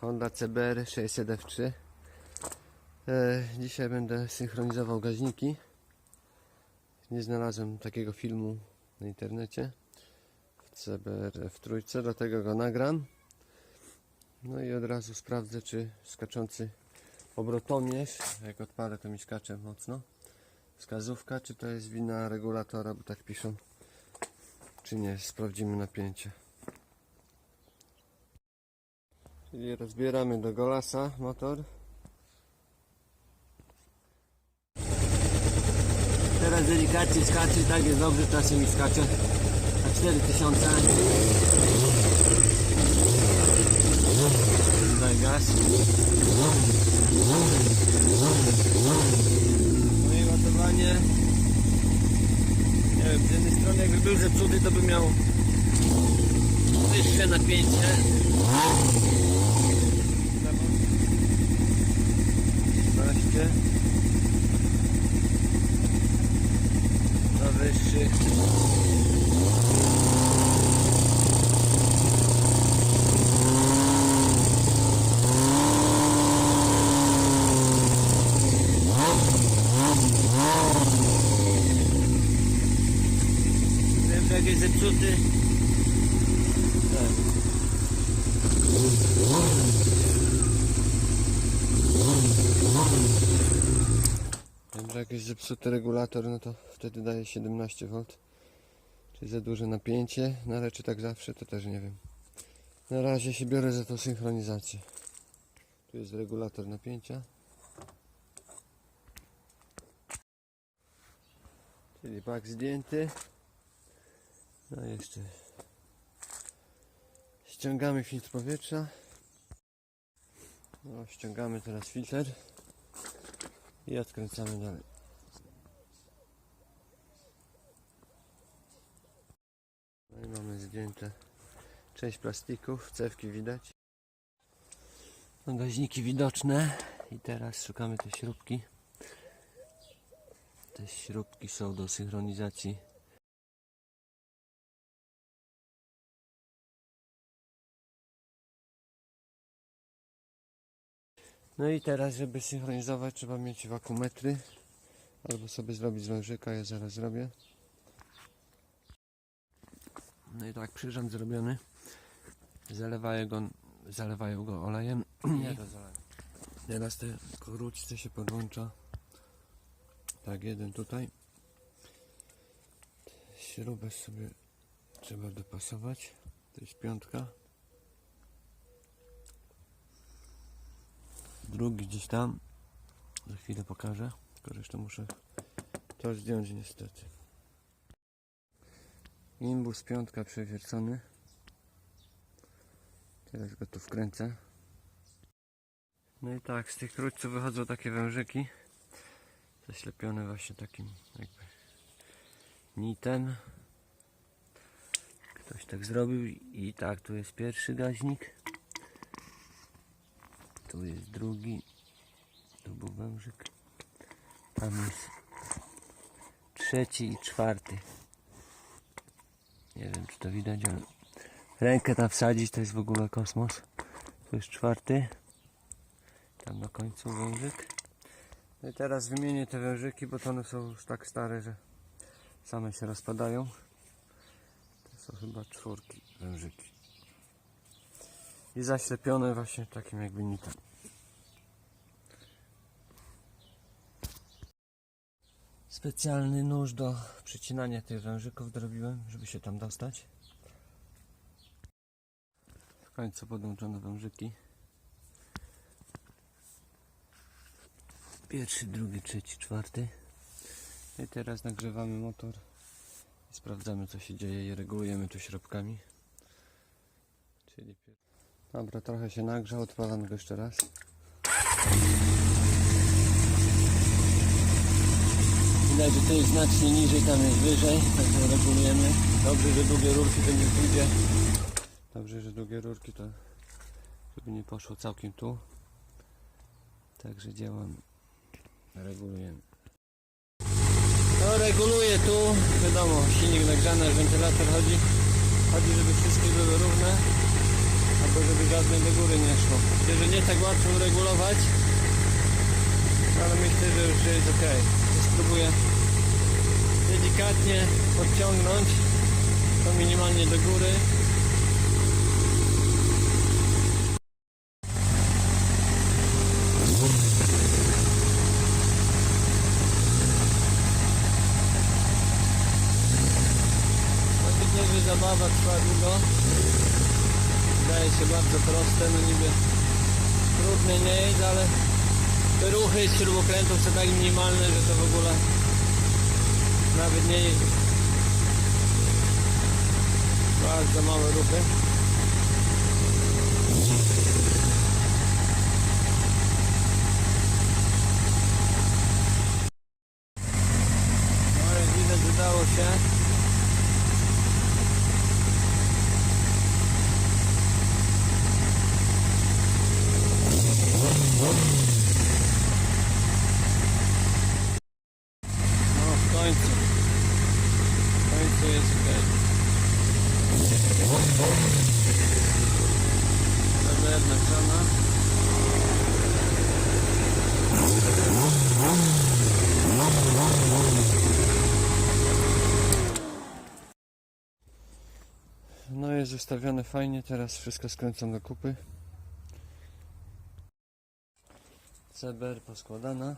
Honda CBR 600F3 e, Dzisiaj będę synchronizował gaźniki. Nie znalazłem takiego filmu na internecie. W CBR F3, dlatego go nagram. No i od razu sprawdzę czy skaczący obrotomierz Jak odpalę to mi skacze mocno. Wskazówka czy to jest wina regulatora, bo tak piszą czy nie, sprawdzimy napięcie Czyli rozbieramy do golasa motor. Teraz delikatnie skacze, tak jest dobrze, czasem mi skacze na 4000. Daj gaz. I ładowanie. Nie wiem, z jednej strony jakby był zepsuty, to by miał wyższe napięcie. 15 na wyższych Wiem, że jak jest zepsuty tak. Że jak jest zepsuty regulator, no to wtedy daje 17 V. Czyli za duże napięcie, no ale czy tak zawsze, to też nie wiem. Na razie się biorę za tą synchronizację. Tu jest regulator napięcia. Czyli bak zdjęty. No jeszcze ściągamy filtr powietrza. No, ściągamy teraz filtr i odkręcamy dalej. No i mamy zdjęte część plastików, cewki widać. No, gaźniki widoczne i teraz szukamy te śrubki. Te śrubki są do synchronizacji. No i teraz, żeby synchronizować, trzeba mieć wakumetry. Albo sobie zrobić z wężyka, ja zaraz zrobię. No i tak, przyrząd zrobiony. Zalewają go, zalewają go olejem. Nie, to zalewa. Teraz te krótce się podłącza. Tak, jeden tutaj. Śrubę sobie trzeba dopasować. To jest piątka. Drugi gdzieś tam. Za chwilę pokażę. Tylko jeszcze muszę to zdjąć niestety. Imbus piątka przewiercony. Teraz go tu wkręcę. No i tak, z tych krótców wychodzą takie wężyki. Zaślepione właśnie takim jakby nitem. Ktoś tak zrobił i tak, tu jest pierwszy gaźnik. Tu jest drugi. Tu był wężyk. Tam jest trzeci i czwarty. Nie wiem czy to widać, ale rękę tam wsadzić to jest w ogóle kosmos. Tu jest czwarty. Tam na końcu wężyk. No i teraz wymienię te wężyki, bo to one są już tak stare, że same się rozpadają. To są chyba czwórki wężyki. I zaślepione właśnie takim jakby nitem. Specjalny nóż do przycinania tych wężyków zrobiłem, żeby się tam dostać. W końcu podłączone wężyki. Pierwszy, drugi, trzeci, czwarty. I teraz nagrzewamy motor. I sprawdzamy co się dzieje i regulujemy tu śrubkami. Czyli. Dobra, trochę się nagrzał, odpalam go jeszcze raz. Widać, że to jest znacznie niżej, tam jest wyżej, także regulujemy. Dobrze, że długie rurki to nie pójdzie. Dobrze, że długie rurki to żeby nie poszło całkiem tu. Także działam, regulujemy. No reguluję tu, wiadomo, silnik nagrzany, aż wentylator chodzi. Chodzi, żeby wszystkie były równe. Albo żeby żadne do góry nie szło. Myślę, że nie tak łatwo uregulować, ale myślę, że już jest ok. Spróbuję delikatnie podciągnąć to minimalnie do góry. Widzę, że zabawa trwa długo. Wydaje się bardzo proste, no niby trudne nie jest, ale ruchy śrubokrętów są tak minimalne, że to w ogóle nawet nie jest bardzo małe ruchy. No ale widać udało się. No w końcu. W końcu jest ok. Krana. No jest ustawione fajnie, teraz wszystko skręcam do kupy. CBR poskładana.